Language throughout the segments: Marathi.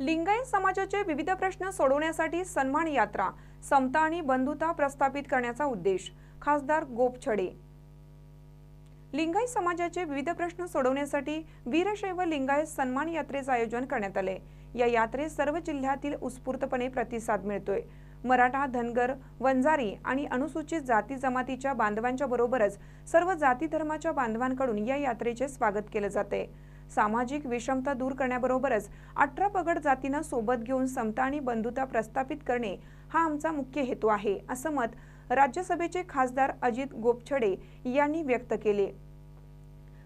लिंगायत समाजाचे विविध प्रश्न सोडवण्यासाठी सन्मान यात्रा समता आणि बंधुता प्रस्थापित करण्याचा उद्देश खासदार गोपछडे लिंगायत समाजाचे विविध प्रश्न सोडवण्यासाठी वीरशैव लिंगायत सन्मान यात्रेचं आयोजन करण्यात आले या यात्रेस सर्व जिल्ह्यातील उत्स्फूर्तपणे प्रतिसाद मिळतोय. मराठा धनगर वंजारी आणि अनुसूचित जाती जमातीच्या बांधवांच्या बरोबरच सर्व जाती धर्माच्या बांधवांकडून या यात्रेचे स्वागत केले जाते सामाजिक विषमता दूर करण्याबरोबरच अठरा पगड जातींना सोबत घेऊन समता आणि बंधुता प्रस्थापित करणे हा आमचा मुख्य हेतू आहे असं मत राज्यसभेचे खासदार अजित गोपछडे यांनी व्यक्त केले.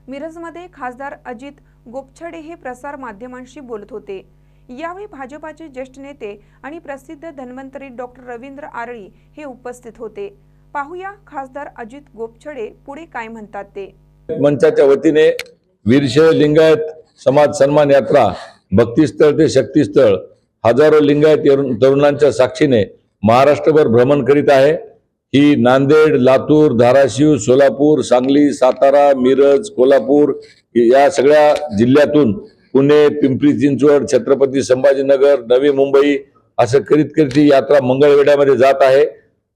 मिरजमध्ये खासदार अजित गोपछडे हे प्रसार माध्यमांशी बोलत होते. यावेळी भाजपाचे ज्येष्ठ नेते आणि प्रसिद्ध धन्वंतरी डॉक्टर रवींद्र आरळी हे उपस्थित होते. पाहूया खासदार अजित गोपछडे पुढे काय म्हणतात ते. मंचाच्या वतीने वीरशैव लिंगायत समाज सन्मान यात्रा भक्तिस्थळ ते शक्तीस्थळ हजारो लिंगायत तरुणांच्या साक्षीने महाराष्ट्रभर भ्रमण करीत आहे. ही नांदेड लातूर धाराशिव सोलापूर सांगली सातारा मिरज कोल्हापूर या सगळ्या जिल्ह्यातून पुणे पिंपरी चिंचवड छत्रपती संभाजीनगर नवी मुंबई असं करीत करीत ही यात्रा मंगळवेढ्यामध्ये जात आहे.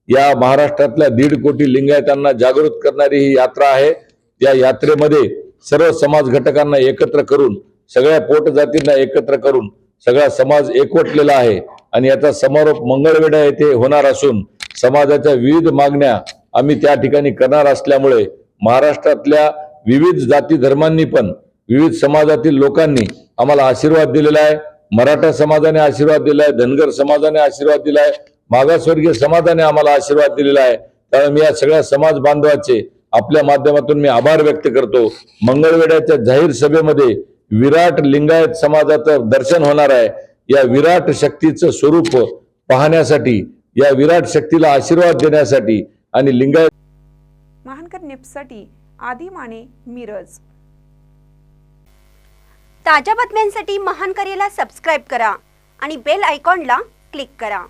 या महाराष्ट्रातल्या दीड कोटी लिंगायतांना जागृत करणारी ही यात्रा आहे. या यात्रेमध्ये सर्व समाज घटकांना एकत्र करून सगळ्या पोट जातींना एकत्र करून सगळा समाज एकवटलेला आहे आणि याचा समारोप मंगळवेढा येथे होणार असून समाजाच्या विविध मागण्या आम्ही त्या ठिकाणी करणार असल्यामुळे महाराष्ट्रातल्या विविध जाती धर्मांनी पण विविध समाजातील लोकांनी आम्हाला आशीर्वाद दिलेला आहे. मराठा समाजाने आशीर्वाद दिलाय धनगर समाजाने आशीर्वाद दिलाय मागासवर्गीय समाजाने आम्हाला आशीर्वाद दिलेला आहे. त्यामुळे मी या सगळ्या समाज बांधवाचे आपल्या माध्यमातून मी आभार व्यक्त करतो. मंगळवेड्याच्या जाहीर सभेमध्ये विराट लिंगायत समाजाचं दर्शन होणार आहे. या विराट शक्तीचं स्वरूप पाहण्यासाठी या विराट शक्तीला आशीर्वाद देण्यासाठी आणि लिंगायत महानकर निप्ससाठी आदी माने मिरज. ताज्या बातम्यांसाठी महान करेला सबस्क्राईब करा आणि बेल आयकॉनला क्लिक करा.